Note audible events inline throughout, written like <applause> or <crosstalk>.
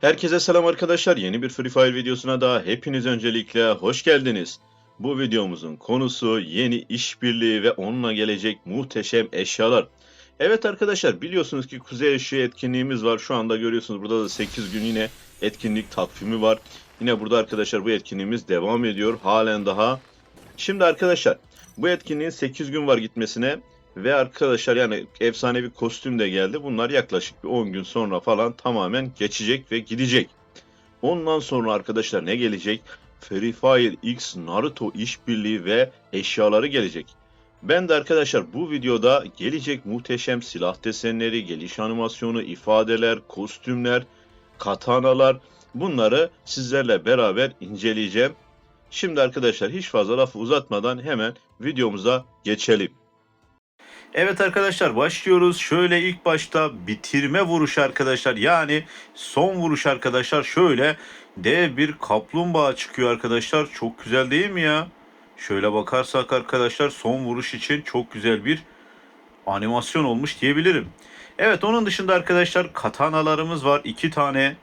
Herkese selam arkadaşlar. Yeni bir Free Fire videosuna daha hepiniz öncelikle hoş geldiniz. Bu videomuzun konusu yeni işbirliği ve onunla gelecek muhteşem eşyalar. Evet arkadaşlar biliyorsunuz ki Kuzey Işığı etkinliğimiz var. Şu anda görüyorsunuz burada da 8 gün yine etkinlik takvimi var. Yine burada arkadaşlar bu etkinliğimiz devam ediyor. Halen daha. Şimdi arkadaşlar bu etkinliğin 8 gün var gitmesine. Ve arkadaşlar yani efsane bir kostüm de geldi. Bunlar yaklaşık bir 10 gün sonra falan tamamen geçecek ve gidecek. Ondan sonra arkadaşlar ne gelecek? Free Fire X Naruto işbirliği ve eşyaları gelecek. Ben de arkadaşlar bu videoda gelecek muhteşem silah desenleri, geliş animasyonu, ifadeler, kostümler, katanalar bunları sizlerle beraber inceleyeceğim. Şimdi arkadaşlar hiç fazla lafı uzatmadan hemen videomuza geçelim. Evet arkadaşlar başlıyoruz. Şöyle ilk başta bitirme vuruş arkadaşlar. Yani son vuruş arkadaşlar. Şöyle dev bir kaplumbağa çıkıyor arkadaşlar. Çok güzel değil mi ya? Şöyle bakarsak arkadaşlar son vuruş için çok güzel bir animasyon olmuş diyebilirim. Evet onun dışında arkadaşlar katanalarımız var. iki tane.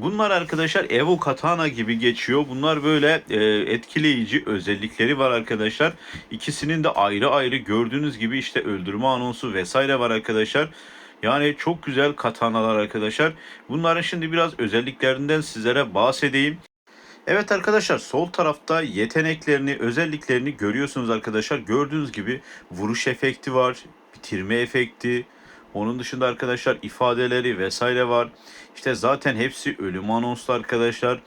Bunlar arkadaşlar Evo Katana gibi geçiyor. Bunlar böyle e, etkileyici özellikleri var arkadaşlar. İkisinin de ayrı ayrı gördüğünüz gibi işte öldürme anonsu vesaire var arkadaşlar. Yani çok güzel katanalar arkadaşlar. Bunların şimdi biraz özelliklerinden sizlere bahsedeyim. Evet arkadaşlar sol tarafta yeteneklerini, özelliklerini görüyorsunuz arkadaşlar. Gördüğünüz gibi vuruş efekti var, bitirme efekti. Onun dışında arkadaşlar ifadeleri vesaire var. İşte zaten hepsi ölüm anonslu arkadaşlar.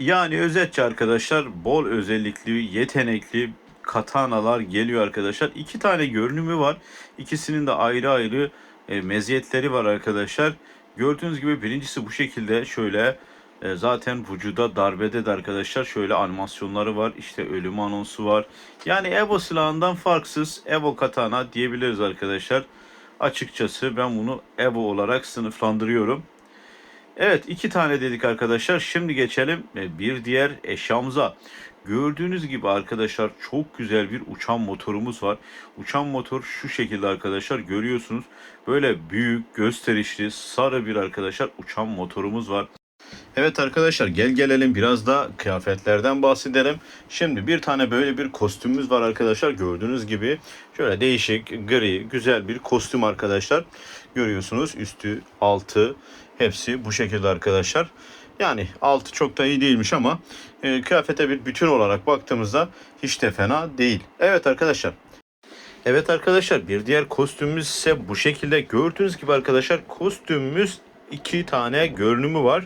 Yani özetçe arkadaşlar bol özellikli, yetenekli katanalar geliyor arkadaşlar. İki tane görünümü var. İkisinin de ayrı ayrı e, meziyetleri var arkadaşlar. Gördüğünüz gibi birincisi bu şekilde şöyle e, zaten vücuda darbede de arkadaşlar şöyle animasyonları var. İşte ölüm anonsu var. Yani Evo silahından farksız Evo katana diyebiliriz arkadaşlar. Açıkçası ben bunu Evo olarak sınıflandırıyorum. Evet iki tane dedik arkadaşlar. Şimdi geçelim e, bir diğer eşyamıza. Gördüğünüz gibi arkadaşlar çok güzel bir uçan motorumuz var. Uçan motor şu şekilde arkadaşlar görüyorsunuz. Böyle büyük, gösterişli, sarı bir arkadaşlar uçan motorumuz var. Evet arkadaşlar gel gelelim biraz da kıyafetlerden bahsedelim. Şimdi bir tane böyle bir kostümümüz var arkadaşlar. Gördüğünüz gibi şöyle değişik, gri, güzel bir kostüm arkadaşlar. Görüyorsunuz üstü, altı hepsi bu şekilde arkadaşlar. Yani altı çok da iyi değilmiş ama e, kıyafete bir bütün olarak baktığımızda hiç de fena değil. Evet arkadaşlar Evet arkadaşlar bir diğer kostümümüz ise bu şekilde gördüğünüz gibi arkadaşlar kostümümüz iki tane görünümü var.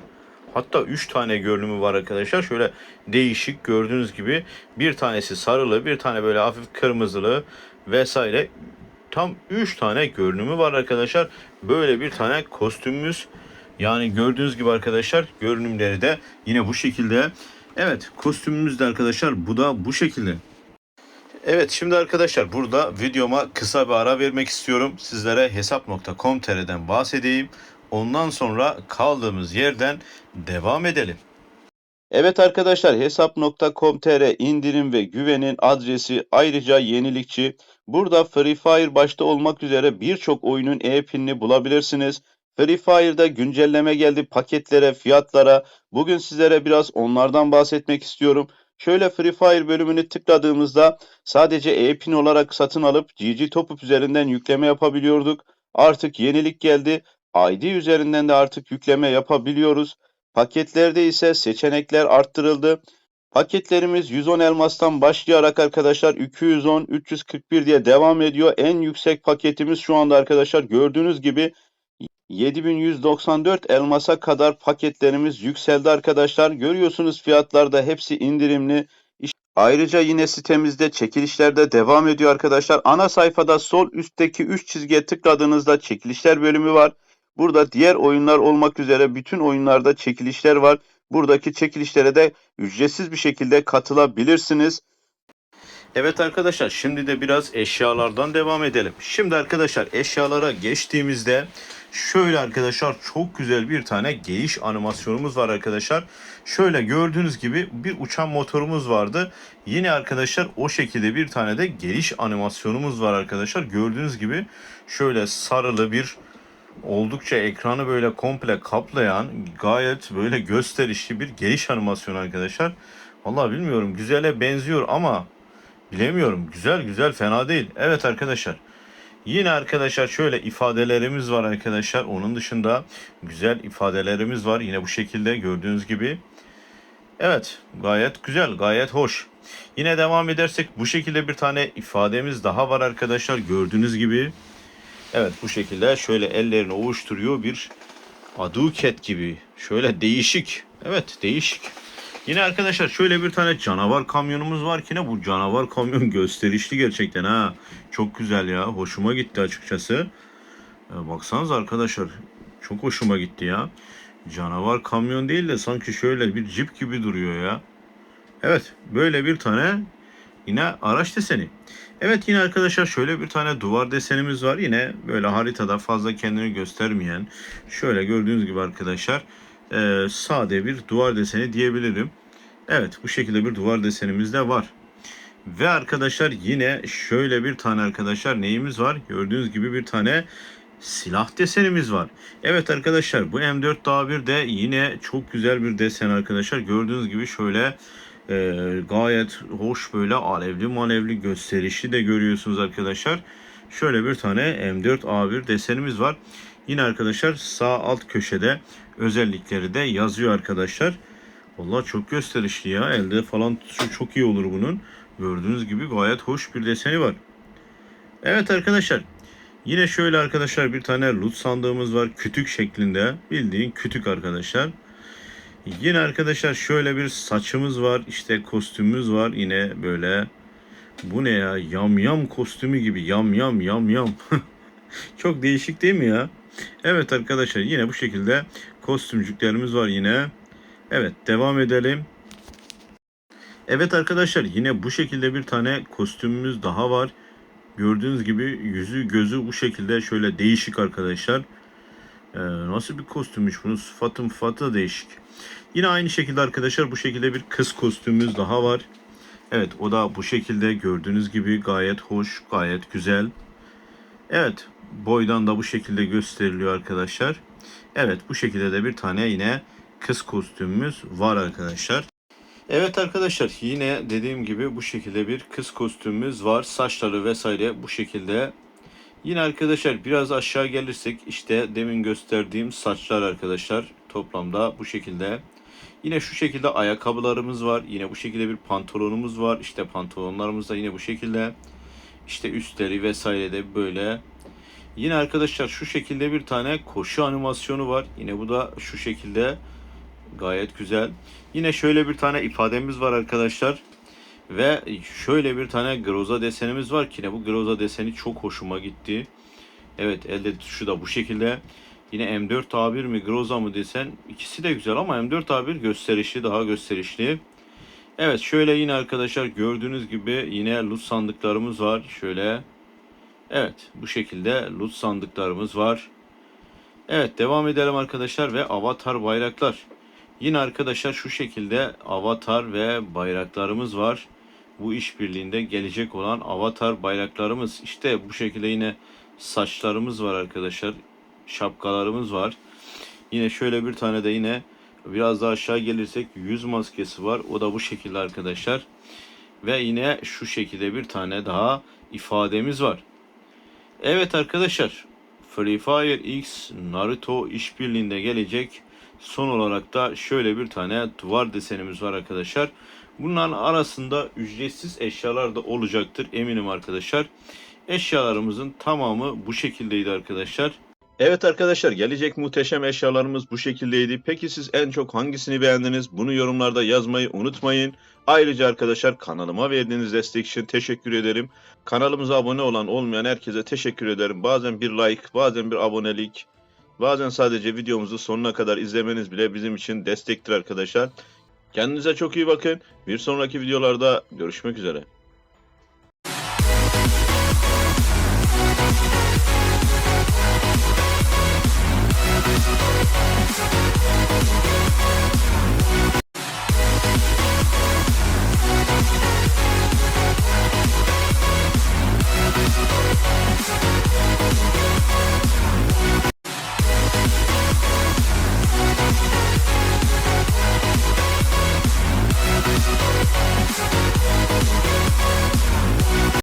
Hatta 3 tane görünümü var arkadaşlar. Şöyle değişik gördüğünüz gibi bir tanesi sarılı, bir tane böyle hafif kırmızılı vesaire. Tam 3 tane görünümü var arkadaşlar. Böyle bir tane kostümümüz. Yani gördüğünüz gibi arkadaşlar görünümleri de yine bu şekilde. Evet kostümümüz de arkadaşlar bu da bu şekilde. Evet şimdi arkadaşlar burada videoma kısa bir ara vermek istiyorum. Sizlere hesap.com.tr'den bahsedeyim. Ondan sonra kaldığımız yerden devam edelim. Evet arkadaşlar hesap.com.tr indirim ve güvenin adresi ayrıca yenilikçi. Burada Free Fire başta olmak üzere birçok oyunun e-pinini bulabilirsiniz. Free Fire'da güncelleme geldi paketlere, fiyatlara. Bugün sizlere biraz onlardan bahsetmek istiyorum. Şöyle Free Fire bölümünü tıkladığımızda sadece e-pin olarak satın alıp GG Topup üzerinden yükleme yapabiliyorduk. Artık yenilik geldi. ID üzerinden de artık yükleme yapabiliyoruz. Paketlerde ise seçenekler arttırıldı. Paketlerimiz 110 elmastan başlayarak arkadaşlar 210, 341 diye devam ediyor. En yüksek paketimiz şu anda arkadaşlar gördüğünüz gibi 7194 elmasa kadar paketlerimiz yükseldi arkadaşlar. Görüyorsunuz fiyatlarda hepsi indirimli. Ayrıca yine sitemizde çekilişler de devam ediyor arkadaşlar. Ana sayfada sol üstteki 3 çizgiye tıkladığınızda çekilişler bölümü var. Burada diğer oyunlar olmak üzere bütün oyunlarda çekilişler var. Buradaki çekilişlere de ücretsiz bir şekilde katılabilirsiniz. Evet arkadaşlar şimdi de biraz eşyalardan devam edelim. Şimdi arkadaşlar eşyalara geçtiğimizde şöyle arkadaşlar çok güzel bir tane geliş animasyonumuz var arkadaşlar. Şöyle gördüğünüz gibi bir uçan motorumuz vardı. Yine arkadaşlar o şekilde bir tane de geliş animasyonumuz var arkadaşlar. Gördüğünüz gibi şöyle sarılı bir oldukça ekranı böyle komple kaplayan gayet böyle gösterişli bir geliş animasyonu arkadaşlar. Vallahi bilmiyorum güzele benziyor ama bilemiyorum. Güzel güzel fena değil. Evet arkadaşlar. Yine arkadaşlar şöyle ifadelerimiz var arkadaşlar. Onun dışında güzel ifadelerimiz var. Yine bu şekilde gördüğünüz gibi. Evet gayet güzel gayet hoş. Yine devam edersek bu şekilde bir tane ifademiz daha var arkadaşlar. Gördüğünüz gibi. Evet bu şekilde şöyle ellerini ovuşturuyor bir aduket gibi. Şöyle değişik. Evet değişik. Yine arkadaşlar şöyle bir tane canavar kamyonumuz var ki ne bu canavar kamyon <laughs> gösterişli gerçekten ha. Çok güzel ya. Hoşuma gitti açıkçası. Ya baksanız arkadaşlar çok hoşuma gitti ya. Canavar kamyon değil de sanki şöyle bir jip gibi duruyor ya. Evet böyle bir tane yine araç deseni. Evet yine arkadaşlar şöyle bir tane duvar desenimiz var. Yine böyle haritada fazla kendini göstermeyen şöyle gördüğünüz gibi arkadaşlar e, sade bir duvar deseni diyebilirim. Evet bu şekilde bir duvar desenimiz de var. Ve arkadaşlar yine şöyle bir tane arkadaşlar neyimiz var? Gördüğünüz gibi bir tane silah desenimiz var. Evet arkadaşlar bu M4 daha bir de yine çok güzel bir desen arkadaşlar. Gördüğünüz gibi şöyle e, gayet hoş böyle alevli malevli gösterişi de görüyorsunuz arkadaşlar. Şöyle bir tane M4 A1 desenimiz var. Yine arkadaşlar sağ alt köşede özellikleri de yazıyor arkadaşlar. Vallahi çok gösterişli ya. Elde falan tutuşu çok iyi olur bunun. Gördüğünüz gibi gayet hoş bir deseni var. Evet arkadaşlar. Yine şöyle arkadaşlar bir tane loot sandığımız var. Kütük şeklinde. Bildiğin kütük arkadaşlar. Yine arkadaşlar şöyle bir saçımız var. İşte kostümümüz var. Yine böyle. Bu ne ya? Yam yam kostümü gibi. Yam yam yam yam. <laughs> Çok değişik değil mi ya? Evet arkadaşlar yine bu şekilde kostümcüklerimiz var yine. Evet devam edelim. Evet arkadaşlar yine bu şekilde bir tane kostümümüz daha var. Gördüğünüz gibi yüzü gözü bu şekilde şöyle değişik arkadaşlar. Ee, nasıl bir kostümmüş bunun sıfatı mıfatı da değişik. Yine aynı şekilde arkadaşlar bu şekilde bir kız kostümümüz daha var. Evet o da bu şekilde gördüğünüz gibi gayet hoş gayet güzel. Evet boydan da bu şekilde gösteriliyor arkadaşlar. Evet bu şekilde de bir tane yine kız kostümümüz var arkadaşlar. Evet arkadaşlar yine dediğim gibi bu şekilde bir kız kostümümüz var. Saçları vesaire bu şekilde. Yine arkadaşlar biraz aşağı gelirsek işte demin gösterdiğim saçlar arkadaşlar toplamda bu şekilde. Yine şu şekilde ayakkabılarımız var. Yine bu şekilde bir pantolonumuz var. İşte pantolonlarımız da yine bu şekilde. İşte üstleri vesaire de böyle. Yine arkadaşlar şu şekilde bir tane koşu animasyonu var. Yine bu da şu şekilde gayet güzel. Yine şöyle bir tane ifademiz var arkadaşlar. Ve şöyle bir tane groza desenimiz var ki ne bu groza deseni çok hoşuma gitti. Evet elde tutuşu da bu şekilde. Yine M4 A1 mi groza mı desen ikisi de güzel ama M4 A1 gösterişli daha gösterişli. Evet şöyle yine arkadaşlar gördüğünüz gibi yine loot sandıklarımız var. Şöyle Evet bu şekilde loot sandıklarımız var. Evet devam edelim arkadaşlar ve avatar bayraklar. Yine arkadaşlar şu şekilde avatar ve bayraklarımız var. Bu işbirliğinde gelecek olan avatar bayraklarımız. İşte bu şekilde yine saçlarımız var arkadaşlar. Şapkalarımız var. Yine şöyle bir tane de yine biraz daha aşağı gelirsek yüz maskesi var. O da bu şekilde arkadaşlar. Ve yine şu şekilde bir tane daha ifademiz var. Evet arkadaşlar. Free Fire X Naruto işbirliğinde gelecek. Son olarak da şöyle bir tane duvar desenimiz var arkadaşlar. Bunların arasında ücretsiz eşyalar da olacaktır eminim arkadaşlar. Eşyalarımızın tamamı bu şekildeydi arkadaşlar. Evet arkadaşlar gelecek muhteşem eşyalarımız bu şekildeydi. Peki siz en çok hangisini beğendiniz? Bunu yorumlarda yazmayı unutmayın. Ayrıca arkadaşlar kanalıma verdiğiniz destek için teşekkür ederim. Kanalımıza abone olan olmayan herkese teşekkür ederim. Bazen bir like, bazen bir abonelik, bazen sadece videomuzu sonuna kadar izlemeniz bile bizim için destektir arkadaşlar. Kendinize çok iyi bakın. Bir sonraki videolarda görüşmek üzere.